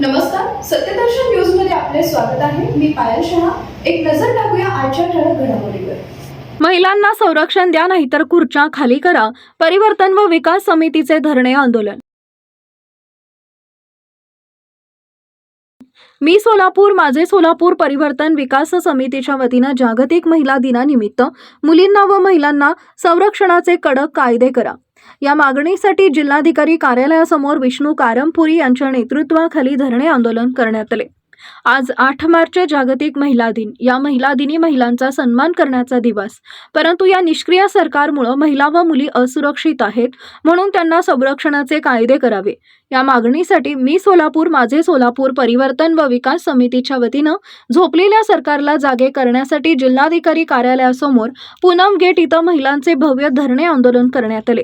नमस्कार सत्यदर्शन न्यूजमध्ये आपले स्वागत आहे. मी पायल शहा. एक नजर टाकूया आजच्या ठळक घडामोडीवर. महिलांना संरक्षण द्या नाहीतर खुर्च्या खाली करा. परिवर्तन व विकास समितीचे धरणे आंदोलन. मी सोलापूर माझे सोलापूर परिवर्तन विकास समितीच्या वतीनं जागतिक महिला दिनानिमित्त मुलींना व महिलांना संरक्षणाचे कडक कायदे करा. या मागणीसाठी जिल्हाधिकारी कार्यालयासमोर विष्णू कारमपुरी यांच्या नेतृत्वाखाली धरणे आंदोलन करण्यात आले. आज आठ मार्च जागतिक महिला दिन. या महिला दिनी महिलांचा सन्मान करण्याचा दिवस. परंतु या निष्क्रिय सरकारमुळे महिला व मुली असुरक्षित आहेत म्हणून त्यांना संरक्षणाचे कायदे करावे. या मागणीसाठी मी सोलापूर माझे सोलापूर परिवर्तन व विकास समितीच्या वतीनं झोपलेल्या सरकारला जागे करण्यासाठी जिल्हाधिकारी कार्यालयासमोर पूनम गेट इथं महिलांचे भव्य धरणे आंदोलन करण्यात आले.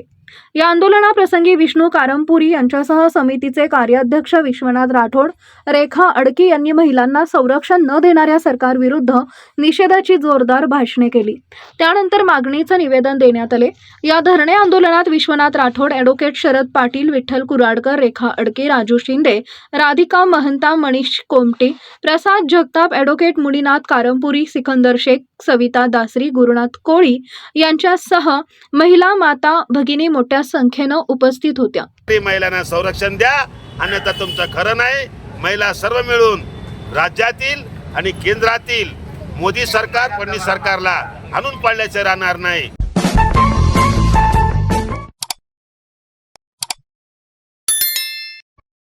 या आंदोलनाप्रसंगी विष्णू कारमपुरी यांच्यासह समितीचे कार्याध्यक्ष विश्वनाथ राठोड रेखा अडकी यांनी महिलांना संरक्षण न देणाऱ्या सरकारविरुद्ध निषेधाची जोरदार भाषणे केली. त्यानंतर मागणीचं निवेदन देण्यात आले. या धरणे आंदोलनात विश्वनाथ राठोड ॲडव्होकेट शरद पाटील विठ्ठल कुराडकर रेखा अडके राजू शिंदे राधिका महंता मनीष कोमटे प्रसाद जगताप ॲडव्होकेट मुनीनाथ कारंपुरी सिकंदर शेख सविता दासरी गुरुनाथ कोळी यांच्यासह महिला माता भगिनी मोठ्या संख्येनं उपस्थित होत्या. महिलांना संरक्षण द्या अन्यथा तुमचं खरं नाही महिला सर्व मिळून राज्यातील आणि केंद्रातील मोदी सरकार फडणवीस सरकारला आणून पाडल्याचे राहणार नाही.